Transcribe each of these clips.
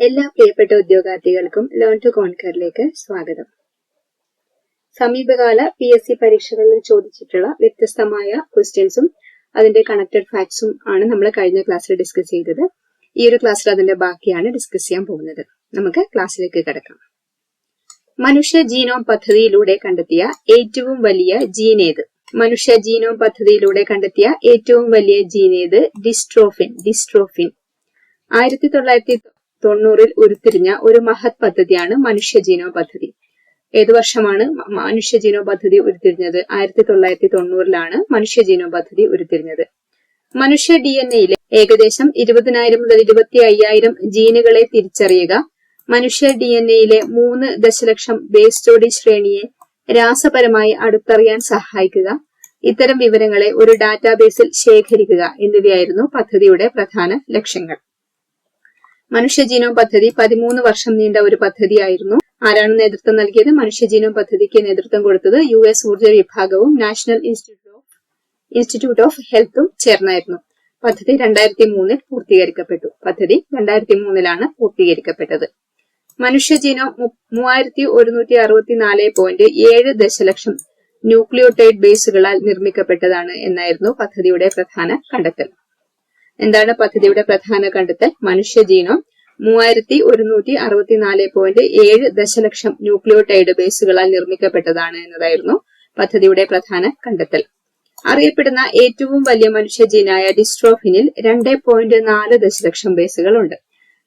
എല്ലാ പ്രിയപ്പെട്ട ഉദ്യോഗാർത്ഥികൾക്കും learn to കോൺകറിലേക്ക് സ്വാഗതം. സമീപകാല പി എസ് സി പരീക്ഷകളിൽ ചോദിച്ചിട്ടുള്ള വ്യത്യസ്തമായ ക്വസ്റ്റ്യൻസും അതിന്റെ കണക്റ്റഡ് ഫാക്ട്സും ആണ് നമ്മൾ കഴിഞ്ഞ ക്ലാസ്സിൽ ഡിസ്കസ് ചെയ്തത്. ഈ ഒരു ക്ലാസ്സിൽ അതിന്റെ ബാക്കിയാണ് ഡിസ്കസ് ചെയ്യാൻ പോകുന്നത്. നമുക്ക് ക്ലാസ്സിലേക്ക് കിടക്കാം. മനുഷ്യ ജീനോം പദ്ധതിയിലൂടെ കണ്ടെത്തിയ ഏറ്റവും വലിയ ജീൻ ഏത്? മനുഷ്യ ജീനോം പദ്ധതിയിലൂടെ കണ്ടെത്തിയ ഏറ്റവും വലിയ ജീൻ ഏത്? ഡിസ്ട്രോഫിൻ ഡിസ്ട്രോഫിൻ ആയിരത്തി തൊള്ളായിരത്തി തൊണ്ണൂറിൽ ഉരുത്തിരിഞ്ഞ ഒരു മഹത് പദ്ധതിയാണ് മനുഷ്യ ജീനോ പദ്ധതി. ഏതു വർഷമാണ് മനുഷ്യ ജീനോ പദ്ധതി ഉരുത്തിരിഞ്ഞത്? ആയിരത്തി തൊള്ളായിരത്തി തൊണ്ണൂറിലാണ് മനുഷ്യ ജീനോ പദ്ധതി ഉരുത്തിരിഞ്ഞത്. മനുഷ്യ ഡി എൻ എയിലെ ഏകദേശം ഇരുപതിനായിരം മുതൽ ഇരുപത്തി അയ്യായിരം ജീനുകളെ തിരിച്ചറിയുക മനുഷ്യ ഡി എൻ എയിലെ മൂന്ന് ദശലക്ഷം ബേസ് ജോഡി ശ്രേണിയെ രാസപരമായി അടുത്തറിയാൻ സഹായിക്കുക ഇത്തരം വിവരങ്ങളെ ഒരു ഡാറ്റാബേസിൽ ശേഖരിക്കുക എന്നിവയായിരുന്നു പദ്ധതിയുടെ പ്രധാന ലക്ഷ്യങ്ങൾ. മനുഷ്യ ജീനോം പദ്ധതി പതിമൂന്ന് വർഷം നീണ്ട ഒരു പദ്ധതിയായിരുന്നു. ആരാണ് നേതൃത്വം നൽകിയത്? മനുഷ്യ ജീനോം പദ്ധതിക്ക് നേതൃത്വം കൊടുത്തത് യു എസ് ഊർജ വിഭാഗവും national institute of institute of ഹെൽത്തും ചേർന്നായിരുന്നു. പദ്ധതി രണ്ടായിരത്തി മൂന്നിൽ പൂർത്തീകരിക്കപ്പെട്ടു. പദ്ധതി രണ്ടായിരത്തി മൂന്നിലാണ് പൂർത്തീകരിക്കപ്പെട്ടത്. മനുഷ്യജീനോ മൂവായിരത്തി ഒരുന്നൂറ്റി അറുപത്തിനാല് പോയിന്റ് ഏഴ് ദശലക്ഷം ന്യൂക്ലിയോടൈഡ് ബേസുകളാൽ നിർമ്മിക്കപ്പെട്ടതാണ് എന്നായിരുന്നു പദ്ധതിയുടെ പ്രധാന കണ്ടെത്തൽ. എന്താണ് പദ്ധതിയുടെ പ്രധാന കണ്ടെത്തൽ? മനുഷ്യ ജീനോ മൂവായിരത്തി ഒരുന്നൂറ്റി അറുപത്തിനാല് പോയിന്റ് ഏഴ് ദശലക്ഷം ന്യൂക്ലിയോടൈഡ് ബേസുകളാൽ നിർമ്മിക്കപ്പെട്ടതാണ് എന്നതായിരുന്നു പദ്ധതിയുടെ പ്രധാന കണ്ടെത്തൽ. അറിയപ്പെടുന്ന ഏറ്റവും വലിയ മനുഷ്യ ജീനായ ഡിസ്ട്രോഫിനിൽ രണ്ട് പോയിന്റ് നാല് ദശലക്ഷം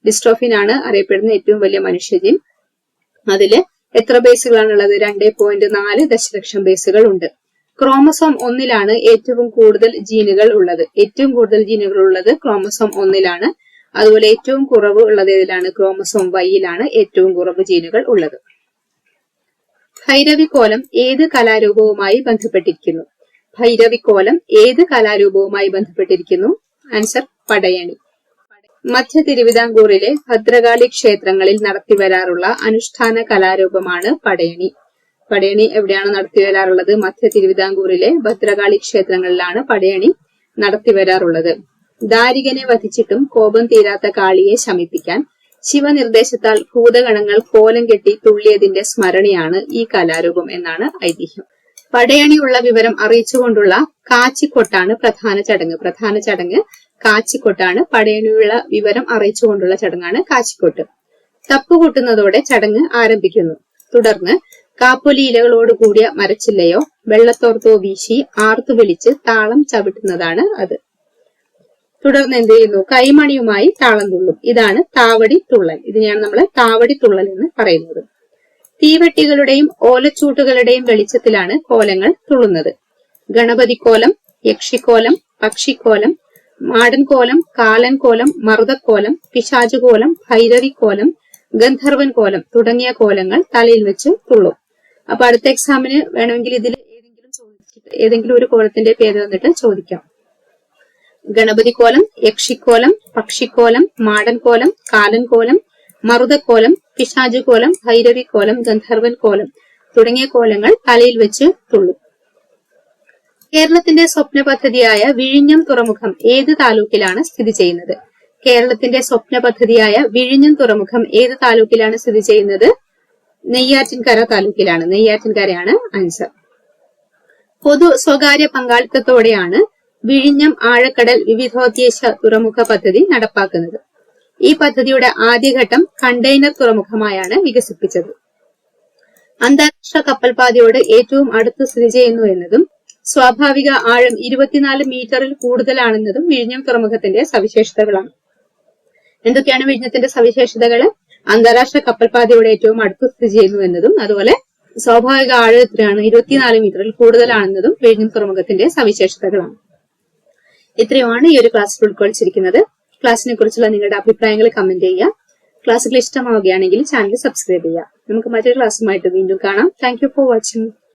ഡിസ്ട്രോഫിൻ ആണ് അറിയപ്പെടുന്ന ഏറ്റവും വലിയ മനുഷ്യജീൻ അതിൽ എത്ര ബേസുകളാണുള്ളത്? രണ്ട് പോയിന്റ് നാല് ദശലക്ഷം ബേസുകൾ ഉണ്ട് ക്രോമസോം ഒന്നിലാണ് ഏറ്റവും കൂടുതൽ ജീനുകൾ ഉള്ളത്. ഏറ്റവും കൂടുതൽ ജീനുകൾ ഉള്ളത് ക്രോമസോം ഒന്നിലാണ്. അതുപോലെ ഏറ്റവും കുറവ് ഉള്ളത് ഏതിലാണ്? ക്രോമസോം വൈയിലാണ് ഏറ്റവും കുറവ് ജീനുകൾ ഉള്ളത്. ഭൈരവിക്കോലം ഏത് കലാരൂപവുമായി ബന്ധപ്പെട്ടിരിക്കുന്നു? ഭൈരവിക്കോലം ഏത് കലാരൂപവുമായി ബന്ധപ്പെട്ടിരിക്കുന്നു? ആൻസർ പടയണി. മധ്യ തിരുവിതാംകൂറിലെ ഭദ്രകാളി ക്ഷേത്രങ്ങളിൽ നടത്തിവരാറുള്ള അനുഷ്ഠാന കലാരൂപമാണ് പടയണി. പടയണി എവിടെയാണ് നടത്തി വരാറുള്ളത്? മധ്യ തിരുവിതാംകൂറിലെ ഭദ്രകാളി ക്ഷേത്രങ്ങളിലാണ് പടയണി നടത്തി വരാറുള്ളത്. ദാരികനെ വധിച്ചിട്ടും കോപം തീരാത്ത കാളിയെ ശമിപ്പിക്കാൻ ശിവനിർദ്ദേശത്താൽ ഭൂതഗണങ്ങൾ കോലം കെട്ടി തുള്ളിയതിന്റെ സ്മരണയാണ് ഈ കലാരൂപം എന്നാണ് ഐതിഹ്യം. പടയണിയുള്ള വിവരം അറിയിച്ചുകൊണ്ടുള്ള കാച്ചിക്കൊട്ടാണ് പ്രധാന ചടങ്ങ്. പ്രധാന ചടങ്ങ് കാച്ചിക്കൊട്ടാണ്. പടയണിയുള്ള വിവരം അറിയിച്ചുകൊണ്ടുള്ള ചടങ്ങാണ് കാച്ചിക്കൊട്ട്. തപ്പുകൂട്ടുന്നതോടെ ചടങ്ങ് ആരംഭിക്കുന്നു. തുടർന്ന് കാപ്പൊലി ഇലകളോട് കൂടിയ മരച്ചില്ലയോ വെള്ളത്തോർത്തോ വീശി ആർത്തു വിളിച്ച് താളം ചവിട്ടുന്നതാണ് അത്. തുടർന്ന് എന്ത് ചെയ്യുന്നു? കൈമണിയുമായി താളം തുള്ളും. ഇതാണ് താവടി തുള്ളൽ. ഇതിനെയാണ് നമ്മൾ താവടി തുള്ളൽ എന്ന് പറയുന്നത്. തീവെട്ടികളുടെയും ഓലച്ചൂട്ടുകളുടെയും വെളിച്ചത്തിലാണ് കോലങ്ങൾ തുള്ളുന്നത്. ഗണപതിക്കോലം യക്ഷിക്കോലം പക്ഷിക്കോലം മാടൻകോലം കാലൻകോലം മറുതക്കോലം പിശാചുകോലം ഭൈരവിക്കോലം ഗന്ധർവൻ കോലം തുടങ്ങിയ കോലങ്ങൾ തലയിൽ വെച്ച് തുള്ളും. അപ്പൊ അടുത്ത എക്സാമിന് വേണമെങ്കിൽ ഇതിൽ ഏതെങ്കിലും ചോദിച്ചിട്ട് ഏതെങ്കിലും ഒരു കോലത്തിന്റെ പേര് തന്നിട്ട് ചോദിക്കാം. ഗണപതി കോലം യക്ഷിക്കോലം പക്ഷിക്കോലം മാടൻ കോലം കാലൻ കാലൻകോലം മറുതക്കോലം ഭൈരവി കോലം ഗന്ധർവൻ കോലം തുടങ്ങിയ കോലങ്ങൾ തലയിൽ വെച്ച് തുള്ളും. കേരളത്തിന്റെ സ്വപ്ന പദ്ധതിയായ വിഴിഞ്ഞം തുറമുഖം ഏത് താലൂക്കിലാണ് സ്ഥിതി ചെയ്യുന്നത്? കേരളത്തിന്റെ സ്വപ്ന പദ്ധതിയായ വിഴിഞ്ഞം തുറമുഖം ഏത് താലൂക്കിലാണ് സ്ഥിതി ചെയ്യുന്നത്? നെയ്യാറ്റിൻകര താലൂക്കിലാണ്. നെയ്യാറ്റിൻകരയാണ് ആൻസർ പൊതു സ്വകാര്യ പങ്കാളിത്തത്തോടെയാണ് വിഴിഞ്ഞം ആഴക്കടൽ വിവിധോദ്ദേശ തുറമുഖ പദ്ധതി നടപ്പാക്കുന്നത്. ഈ പദ്ധതിയുടെ ആദ്യഘട്ടം കണ്ടെയ്നർ തുറമുഖമായാണ് വികസിപ്പിച്ചത്. അന്താരാഷ്ട്ര കപ്പൽപാതയോട് ഏറ്റവും അടുത്ത് സ്ഥിതി ചെയ്യുന്നു എന്നതും സ്വാഭാവിക ആഴം ഇരുപത്തിനാല് മീറ്ററിൽ കൂടുതലാണെന്നതും വിഴിഞ്ഞം തുറമുഖത്തിന്റെ സവിശേഷതകളാണ്. എന്തൊക്കെയാണ് വിഴിഞ്ഞത്തിന്റെ സവിശേഷതകൾ അന്താരാഷ്ട്ര കപ്പൽപാതയുടെ ഏറ്റവും അടുത്ത് സ്ഥിതി ചെയ്യുന്നു എന്നതും അതുപോലെ സ്വാഭാവിക ആഴത്തിലാണ് ഇരുപത്തിനാല് മീറ്ററിൽ കൂടുതലാണെന്നതും വിഴിഞ്ഞം തുറമുഖത്തിന്റെ സവിശേഷതകളാണ്. ഇത്രയുമാണ് ഈ ഒരു ക്ലാസ്സിൽ ഉൾക്കൊള്ളിച്ചിരിക്കുന്നത് ക്ലാസ്സിനെ കുറിച്ചുള്ള നിങ്ങളുടെ അഭിപ്രായങ്ങൾ കമന്റ് ചെയ്യുക. ക്ലാസ്സുകൾ ഇഷ്ടമാവുകയാണെങ്കിൽ ചാനൽ സബ്സ്ക്രൈബ് ചെയ്യുക. നമുക്ക് മറ്റൊരു ക്ലാസ്സുമായിട്ട് വീണ്ടും കാണാം. Thank for watching